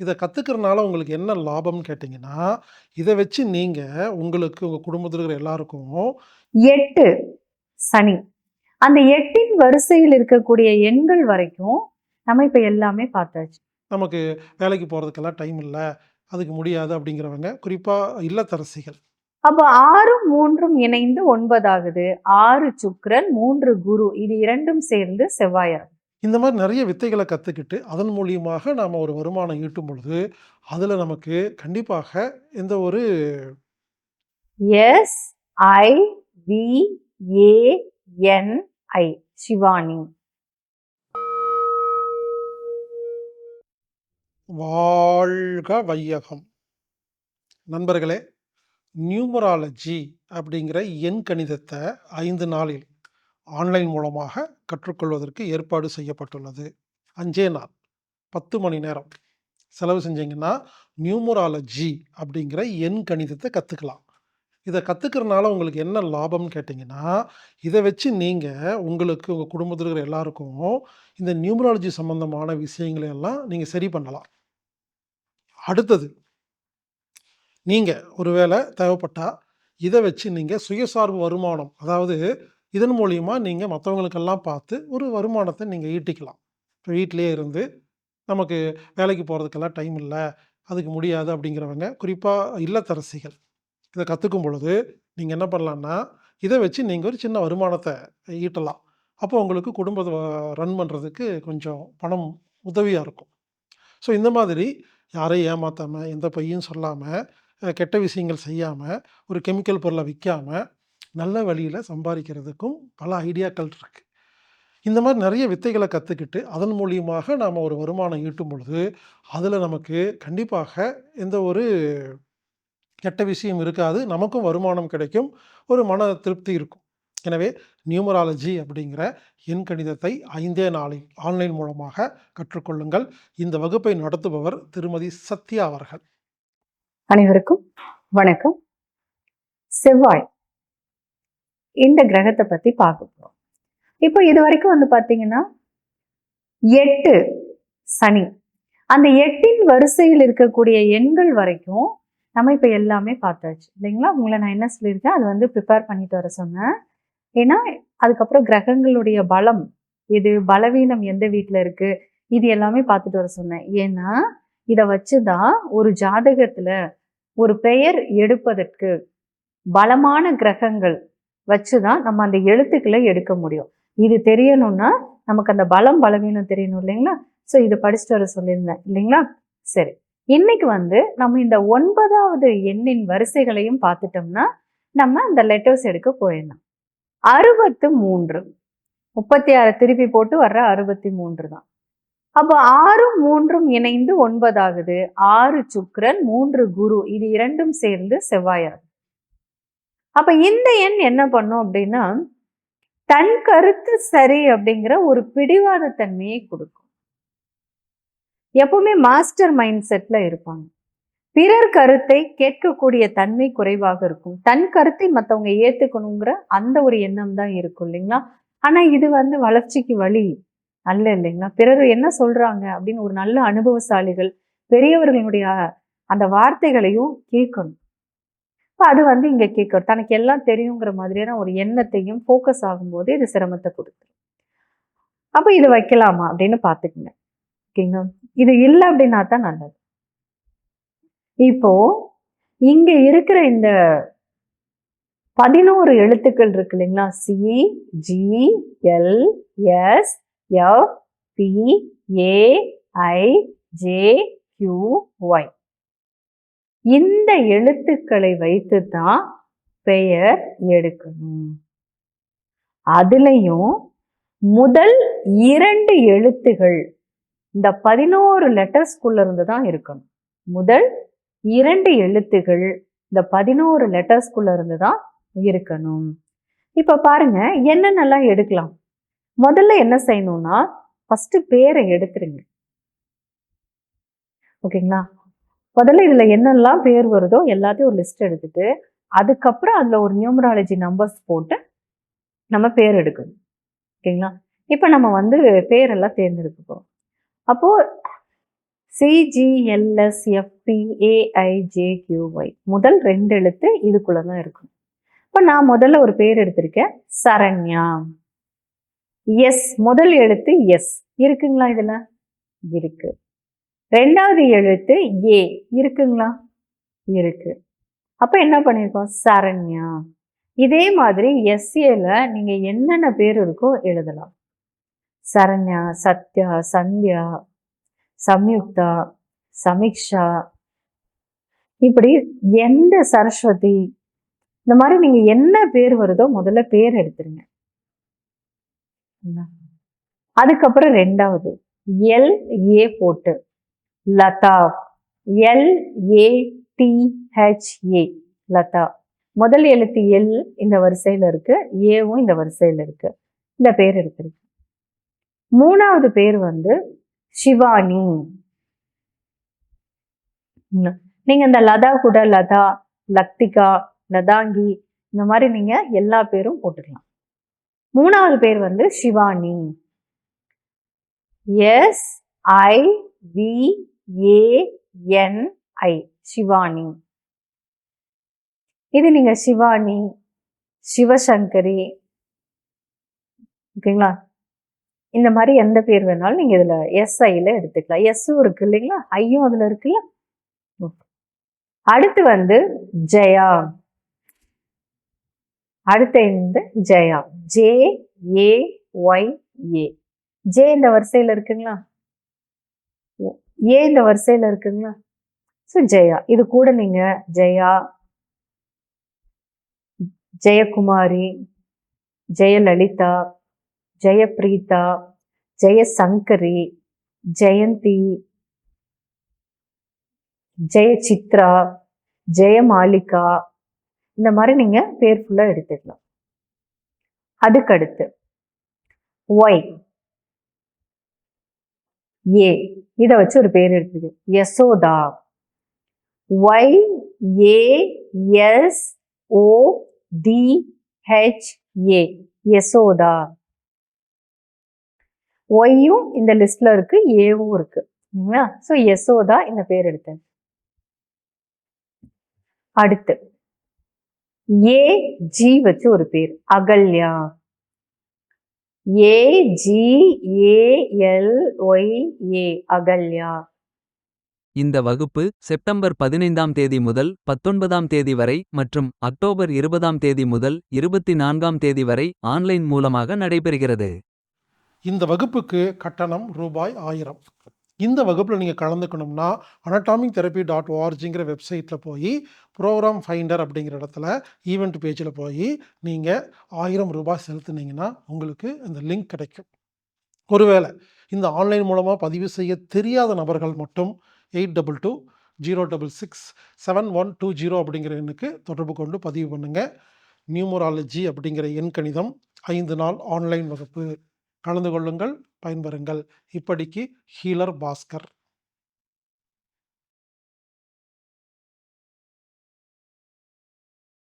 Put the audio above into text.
இத கத்துக்கிறனால உங்களுக்கு என்ன லாபம்னு கேட்டீங்கன்னா, இத வச்சு நீங்க உங்களுக்கு, உங்க குடும்பத்தில இருக்கிற எல்லாருக்கும் 8 சனி. அந்த 8ன் வரிசையில் இருக்கக்கூடிய எண்கள் வரைக்கும், நம்ம இப்ப எல்லாமே பார்த்தாச்சு. நமக்கு வேலைக்கு போறதுக்கெல்லாம் டைம் இல்ல. அதுக்கு முடியாது அப்படிங்கிறவங்க, குறிப்பா இல்லத்தரசிகள். அப்ப 6ம் 3ம் இணைந்து 9 ஆகுது. 6 சுக்கிரன், 3 குரு. இது 2ம் சேர்ந்து செவ்வாய் ஆகுது. இந்த மாரி நெறைய வித்தைகள கத்துக்கிட்டு, அதன் மூலியமாக நாம ஒரு வருமானம் ஈட்டும் பொழுது, அதுல நமக்கு கண்டிப்பாக எந்த ஒரு S, I, V, A, N, I. Shivani. வாழ்க வையகம். நண்பர்களே, நியூமராலஜி அப்படிங்கிற எண் கணிதத்த 5 நாளில் ஆன்லைன் மூலமாக கற்றுக்கொள்வதற்கு ஏற்பாடு செய்யப்பட்டுள்ளது. அஞ்சே நாள் 10 மணி நேரம் செலவு செஞ்சீங்கன்னா, நியூமராலஜி அப்படிங்கிற எண் கணிதத்தை கற்றுக்கலாம் இதை கற்றுக்கிறனால உங்களுக்கு என்ன லாபம்னு கேட்டிங்கன்னா இதை வச்சு நீங்கள் உங்களுக்கு, உங்கள் குடும்பத்தில் இருக்கிற எல்லாருக்கும் இந்த நியூமராலஜி சம்மந்தமான விஷயங்களை எல்லாம் நீங்கள் சரி பண்ணலாம். அடுத்தது நீங்கள் ஒரு தேவைப்பட்டால் இதை வச்சு நீங்கள் சுயசார்பு வருமானம், அதாவது இதன் மூலியமா நீங்கள் மற்றவங்களுக்கெல்லாம் பார்த்து ஒரு வருமானத்தை நீங்கள் ஈட்டிக்கலாம். இப்போ வீட்டிலேயே இருந்து, நமக்கு வேலைக்கு போகிறதுக்கெல்லாம் டைம் இல்லை அதுக்கு முடியாது அப்படிங்கிறவங்க, குறிப்பாக இல்லத்தரசிகள். இதை கற்றுக்கும் பொழுது, நீங்கள் என்ன பண்ணலான்னா இதை வச்சு நீங்கள் ஒரு சின்ன வருமானத்தை ஈட்டலாம். அப்போ உங்களுக்கு குடும்பத்தை ரன் பண்ணுறதுக்கு கொஞ்சம் பணம் உதவியாக இருக்கும். ஸோ இந்த மாதிரி யாரையும் ஏமாற்றாமல் எந்த பையும் சொல்லாமல் கெட்ட விஷயங்கள் செய்யாமல் ஒரு கெமிக்கல் பொருளை விற்காமல் நல்ல வழியில் சம்பாதிக்கிறதுக்கும் பல ஐடியாக்கள் இருக்குது இந்த மாதிரி நிறைய வித்தைகளை கற்றுக்கிட்டு அதன் மூலியமாக நாம் ஒரு வருமானம் ஈட்டும் பொழுது, அதில் நமக்கு கண்டிப்பாக எந்த ஒரு கெட்ட விஷயம் இருக்காது. நமக்கும் வருமானம் கிடைக்கும். ஒரு மன திருப்தி இருக்கும். எனவே நியூமராலஜி அப்படிங்கிற எண் கணிதத்தை ஐந்தே நாளில் ஆன்லைன் மூலமாக கற்றுக்கொள்ளுங்கள். இந்த வகுப்பை நடத்துபவர் திருமதி சத்யா அவர்கள். அனைவருக்கும் வணக்கம். செவ்வாய். இந்த கிரகத்தை பத்தி பார்க்க போறோம். இப்போ இதுவரைக்கும் வந்து பார்த்தீங்கன்னா, எட்டு சனி. அந்த எட்டின் வரிசையில் இருக்கக்கூடிய எண்கள் வரைக்கும், நம்ம இப்ப எல்லாமே பார்த்தாச்சு. இல்லைங்களா? உங்களை நான் என்ன சொல்லியிருக்கேன், அது வந்து ப்ரிப்பேர் பண்ணிட்டு வர சொன்னேன். ஏன்னா, அதுக்கப்புறம் கிரகங்களுடைய பலம் இது பலவீனம் எந்த வீட்டில் இருக்கு? இது எல்லாமே பார்த்துட்டு வர சொன்னேன். ஏன்னா, இதை வச்சு தான் ஒரு ஜாதகத்துல ஒரு பெயர் எடுப்பதற்கு பலமான கிரகங்கள் வச்சு தான் நம்ம அந்த எழுத்துக்களை எடுக்க முடியும். இது தெரியணும்னா, நமக்கு அந்த பலம், பலவீனம் தெரியணும் இல்லைங்களா? ஸோ இது படிச்சுட்டு வர சொல்லியிருந்தேன். இல்லைங்களா? சரி. இன்னைக்கு வந்து நம்ம இந்த ஒன்பதாவது எண்ணின் வரிசைகளையும் பார்த்துட்டோம்னா, நம்ம அந்த லெட்டர்ஸ் எடுக்க போயிடலாம். 63 36 திருப்பி போட்டு வர்ற 63 தான். அப்போ 6ம் 3ம் இணைந்து ஒன்பதாகுது ஆறு சுக்கரன் மூன்று குரு. இது இரண்டும் சேர்ந்து செவ்வாய் அப்போ இந்த எண் என்ன பண்ணும் அப்படின்னா, தன் கருத்து சரி அப்படிங்கிற ஒரு பிடிவாத தன்மையை கொடுக்கும் எப்பவுமே மாஸ்டர் மைண்ட் செட்ல இருப்பாங்க. பிறர் கருத்தை கேட்கக்கூடிய தன்மை குறைவாக இருக்கும். தன் கருத்தை மற்றவங்க ஏற்றுக்கணுங்கிற அந்த ஒரு எண்ணம் தான் இருக்கும் இல்லைங்களா? ஆனால் இது வந்து வளர்ச்சிக்கு வழி அல்ல இல்லைங்களா? பிறர் என்ன சொல்றாங்க அப்படின்னு ஒரு நல்ல அனுபவசாலிகள், பெரியவர்களுடைய அந்த வார்த்தைகளையும் கேட்கணும். இப்போ அது வந்து இங்கே கேட்கும். தனக்கு எல்லாம் தெரியுங்கிற மாதிரியான ஒரு எண்ணத்தையும் ஃபோக்கஸ் ஆகும்போது இது சிரமத்தை குடுத்துரும். அப்போ இது வைக்கலாமா அப்படின்னு பார்த்துக்குங்க. ஓகேங்களா? இது இல்லை அப்படின்னா தான் நல்லது. இப்போ இங்க இருக்கிற இந்த 11 எழுத்துக்கள் இருக்கு இல்லைங்களா? C, G, L, S, F, B, A, I, J, Q, Y. இந்த எழுத்துக்களை வைத்து தான் பெயர் எடுக்கணும். அதுலயும் முதல் இரண்டு எழுத்துகள் இந்த 11 லெட்டர்ஸ்குள்ள இருந்து தான் இருக்கணும். முதல் இரண்டு எழுத்துகள் இந்த 11 லெட்டர்ஸ்குள்ள இருந்து தான் இருக்கணும். இப்ப பாருங்க என்னென்னலாம் எடுக்கலாம். முதல்ல என்ன செய்யணும்னா, ஃபர்ஸ்ட் பேரை எடுத்துருங்க. ஓகேங்களா? முதல்ல இதில் என்னெல்லாம் பேர் வருதோ எல்லாத்தையும் ஒரு லிஸ்ட் எடுத்துட்டு, அதுக்கப்புறம் அதில் ஒரு நியூமராலஜி நம்பர்ஸ் போட்டு நம்ம பேர் எடுக்கணும். ஓகேங்களா? இப்போ நம்ம வந்து பேரெல்லாம் தேர்ந்தெடுக்க அப்போது அப்போ முதல் ரெண்டு எழுத்து இதுக்குள்ளே தான் இருக்கும். இப்போ நான் முதல்ல ஒரு பேர் எடுத்திருக்கேன் சரண்யா. எஸ் முதல் எழுத்து எஸ் இருக்குங்களா இதில்? இருக்குது ரெண்டாவது எழுத்து ஏ. இருக்குங்களா? இருக்கு. அப்போ என்ன பண்ணியிருக்கோம் சரண்யா. இதே மாதிரி எஸ்ஏல நீங்கள் என்னென்ன பேர் இருக்கோ எழுதலாம். சரண்யா சத்யா சந்தியா சம்யுக்தா சமீக்ஷா. இப்படி எந்த சரஸ்வதி? இந்த மாதிரி நீங்க என்ன பேர் வருதோ முதல்ல பேர் எடுத்துருங்க. அதுக்கப்புறம் ரெண்டாவது. எல் ஏ போட்டு. லதா. எல் லதா. முதல் எழுத்து எல் இந்த வரிசையில் இருக்கு. ஏவும் இந்த வரிசையில் இருக்கு. இந்த பேர் எடுத்திருக்கு மூணாவது பேர் வந்து சிவானி. நீங்கள் நீங்க இந்த லதா கூட லதா லக்திகா லதாங்கி இந்த மாதிரி நீங்க எல்லா பேரும் போட்டுக்கலாம். மூணாவது பேர் வந்து Shivani. S I V A N I Shivani. இது நீங்கள் சிவானி சிவசங்கரி ஓகேங்களா? இந்த மாதிரி எந்த பேர் வேணாலும் நீங்கள் இதில் எஸ்ஐயில் எடுத்துக்கலாம். எஸ்ஸும் இருக்கு இல்லைங்களா? ஐயும் அதில் இருக்குல்ல? அடுத்து வந்து ஜெயா. அடுத்து இந்த Jaya. J A Y A J இந்த வரிசையில் இருக்குங்களா? ஏன் இந்த வரிசையில் இருக்குங்களா ஸோ ஜெயா. இது கூட நீங்கள் ஜெயா ஜெயக்குமாரி ஜெயலலிதா ஜெயபிரீதா ஜெயசங்கரி ஜெயந்தி ஜெயசித்ரா ஜெயமாலிகா. இந்த மாதிரி நீங்கள் பேர் ஃபுல்லாக எடுத்துக்கலாம். அதுக்கடுத்து ஒய் ஏ. இதை வச்சு ஒரு பேர் எடுத்துக்கு. Yashoda. Y A S O D H A Yashoda. ஒய்யும் இந்த லிஸ்ட்ல இருக்கு ஏவும் இருக்கு. ஸோ யசோதா இந்த பேர் எடுத்தேன். அடுத்து. ஏ ஜி வச்சு ஒரு பேர். Agalya. A G A L Y A Agalya. இந்த வகுப்பு செப்டம்பர் பதினைந்தாம் தேதி முதல் பத்தொன்பதாம் தேதி வரை மற்றும் அக்டோபர் இருபதாம் தேதி முதல் இருபத்தி நான்காம் தேதி வரை ஆன்லைன் மூலமாக நடைபெறுகிறது. இந்த வகுப்புக்கு கட்டணம் ரூபாய் ஆயிரம். இந்த வகுப்பில் நீங்கள் கலந்துக்கணும்னா அனட்டாமிக் தெரப்பி டாட் ஓஆர்ஜிங்கிற வெப்சைட்டில் போய் ப்ரோக்ராம் ஃபைண்டர் அப்படிங்கிற இடத்துல ஈவெண்ட் பேஜில் போய் நீங்கள் ஆயிரம் ரூபாய் செலுத்துனீங்கன்னா உங்களுக்கு இந்த லிங்க் கிடைக்கும். ஒருவேளை இந்த ஆன்லைன் மூலமாக பதிவு செய்ய தெரியாத நபர்கள் மட்டும் eight double two zero double six seven one two zero அப்படிங்கிற எண்ணுக்கு தொடர்பு கொண்டு பதிவு பண்ணுங்கள் நியூமராலஜி அப்படிங்கிற எண் கணிதம் ஐந்து நாள் ஆன்லைன் வகுப்பு. கலந்து கொள்ளுங்கள். பயன்பெறுங்கள். இப்படிக்கு ஹீலர் பாஸ்கர்.